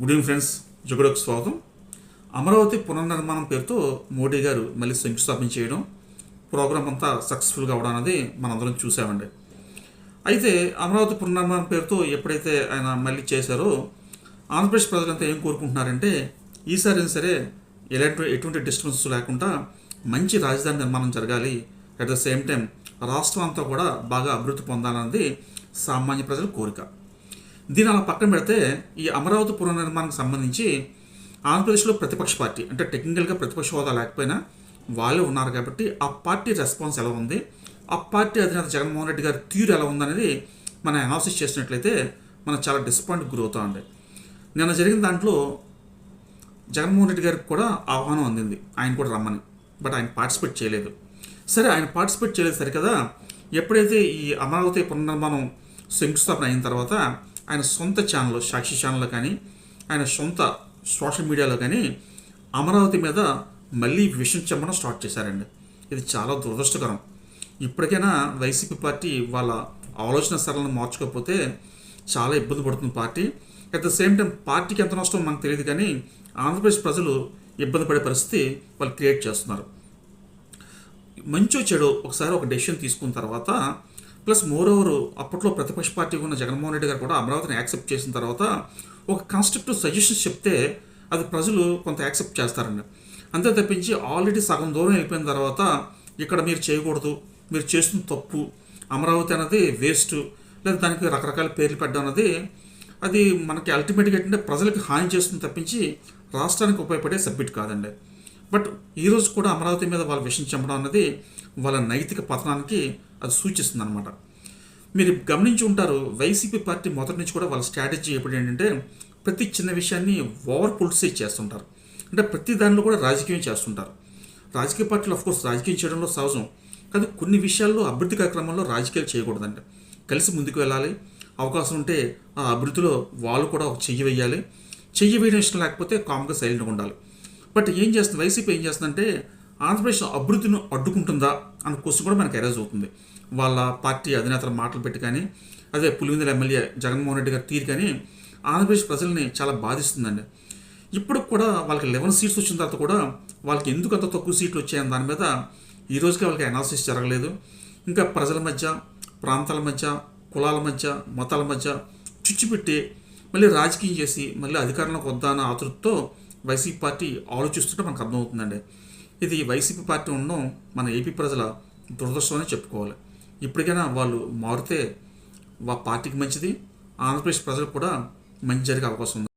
Good evening friends. జుగడకు స్వాగతం. అమరావతి పునర్నిర్మాణం పేరుతో మోడీ గారు మళ్ళీ శంకుస్థాపన చేయడం ప్రోగ్రామ్ అంతా సక్సెస్ఫుల్గా అవడం అనేది మనందరం చూసామండి. అయితే అమరావతి పునర్నిర్మాణం పేరుతో ఎప్పుడైతే ఆయన మళ్ళీ చేశారో ఆంధ్రప్రదేశ్ ప్రజలంతా ఏం కోరుకుంటున్నారంటే ఈసారి అయినా సరే ఎలాంటి ఎటువంటి డిస్టర్బెన్స్ లేకుండా మంచి రాజధాని నిర్మాణం జరగాలి. అట్ ద సేమ్ టైం రాష్ట్రం అంతా కూడా బాగా అభివృద్ధి పొందాలన్నది సామాన్య ప్రజల కోరిక. దీని అలా పక్కన పెడితే ఈ అమరావతి పునర్నిర్మాణానికి సంబంధించి ఆంధ్రప్రదేశ్లో ప్రతిపక్ష పార్టీ అంటే టెక్నికల్గా ప్రతిపక్ష హోదా లేకపోయినా వాళ్ళే ఉన్నారు కాబట్టి ఆ పార్టీ రెస్పాన్స్ ఎలా ఉంది? ఆ పార్టీ అధినేత జగన్మోహన్ రెడ్డి గారి తీరు ఎలా ఉందనేది మనం అనాలిసిస్ చేసినట్లయితే మనం చాలా డిసప్పాయింట్ గురవుతా ఉండే నిన్న జరిగిన దాంట్లో జగన్మోహన్ రెడ్డి గారికి కూడా ఆహ్వానం అందింది. ఆయన కూడా రమ్మని. బట్ ఆయన పార్టిసిపేట్ చేయలేదు. సరే ఆయన పార్టిసిపేట్ చేయలేదు సరికదా? ఎప్పుడైతే ఈ అమరావతి పునర్నిర్మాణం శంకుస్థాపన అయిన తర్వాత ఆయన సొంత ఛానల్ సాక్షి ఛానల్లో కానీ ఆయన సొంత సోషల్ మీడియాలో కానీ అమరావతి మీద మళ్ళీ విషయం చెప్పడం స్టార్ట్ చేశారండి. ఇది చాలా దురదృష్టకరం. ఇప్పటికైనా వైసీపీ పార్టీ వాళ్ళ ఆలోచన సరళను మార్చుకోకపోతే చాలా ఇబ్బంది పడుతుంది party. At the same time పార్టీకి ఎంత నష్టం మనకు తెలియదు కానీ ఆంధ్రప్రదేశ్ ప్రజలు ఇబ్బంది పడే పరిస్థితి వాళ్ళు క్రియేట్ చేస్తున్నారు. మంచో చెడు ఒకసారి ఒక డెసిషన్ తీసుకున్న తర్వాత ప్లస్ మోర్ ఓవర్ అప్పట్లో ప్రతిపక్ష పార్టీ ఉన్న జగన్మోహన్ రెడ్డి గారు కూడా అమరావతిని యాక్సెప్ట్ చేసిన తర్వాత ఒక కన్స్ట్రక్టివ్ సజెషన్స్ చెప్తే అది ప్రజలు కొంత యాక్సెప్ట్ చేస్తారండి. అంతే తప్పించి ఆల్రెడీ సగం దూరం వెళ్ళిపోయిన తర్వాత ఇక్కడ మీరు చేయకూడదు మీరు చేస్తున్న తప్పు అమరావతి అనేది వేస్ట్ లేదా దానికి రకరకాల పేర్లు పెట్టడం అనేది అది మనకి అల్టిమేట్గా ఏంటంటే ప్రజలకు హాని చేస్తుంది తప్పించి రాష్ట్రానికి ఉపయోగపడే సబ్మిట్ కాదండి. బట్ ఈరోజు కూడా అమరావతి మీద వాళ్ళ విషయం చెప్పడం అన్నది వాళ్ళ నైతిక పతనానికి అది సూచిస్తుంది అనమాట మీరు గమనించి ఉంటారు వైసీపీ పార్టీ మొదటి నుంచి కూడా వాళ్ళ స్ట్రాటజీ ఎప్పుడు ఏంటంటే ప్రతి చిన్న విషయాన్ని ఓవర్ పొలిటిసైజ్ చేస్తుంటారు. అంటే ప్రతి దానిలో కూడా రాజకీయం చేస్తుంటారు. రాజకీయ పార్టీలు కోర్స్ రాజకీయం చేయడంలో సహజం. కానీ కొన్ని విషయాల్లో అభివృద్ధి కార్యక్రమంలో రాజకీయాలు చేయకూడదండి. కలిసి ముందుకు వెళ్ళాలి. అవకాశం ఉంటే ఆ అభివృద్ధిలో వాళ్ళు కూడా ఒక చెయ్యి వేయాలి. చెయ్యి వేయడం ఇష్టం లేకపోతే కామ్గా సైలెంట్గా ఉండాలి. బట్ ఏం చేస్తుంది? వైసీపీ ఏం చేస్తుందంటే ఆంధ్రప్రదేశ్ అభివృద్ధిని అడ్డుకుంటుందా అన్న క్వశ్చన్ కూడా మనకు ఎరేజ్ అవుతుంది. వాళ్ళ పార్టీ అధినేతల మాటలు పెట్టి కానీ అదే పులివెందుల ఎమ్మెల్యే జగన్మోహన్ రెడ్డి గారు తీరు కానీ ఆంధ్రప్రదేశ్ ప్రజల్ని చాలా బాధిస్తుందండి. ఇప్పుడు కూడా వాళ్ళకి లెవెన్ సీట్స్ వచ్చిన తర్వాత కూడా వాళ్ళకి ఎందుకు అంత తక్కువ సీట్లు వచ్చాయని దాని మీద ఈ రోజుకి వాళ్ళకి అనాలిసిస్ జరగలేదు. ఇంకా ప్రజల మధ్య ప్రాంతాల మధ్య కులాల మధ్య మతాల మధ్య చుచ్చిపెట్టి మళ్ళీ రాజకీయం చేసి మళ్ళీ అధికారంలోకి వద్దా అన్న ఆతృతతో వైసీపీ పార్టీ ఆలోచిస్తుంటే మనకు అర్థమవుతుందండి. ఇది వైసీపీ పార్టీ ఉండడం మన ఏపీ ప్రజల దురదృష్టం అని చెప్పుకోవాలి. ఇప్పటికైనా వాళ్ళు మారితే వా పార్టీకి మంచిది ఆంధ్రప్రదేశ్ ప్రజలకు కూడా మంచి జరిగే అవకాశం ఉంది.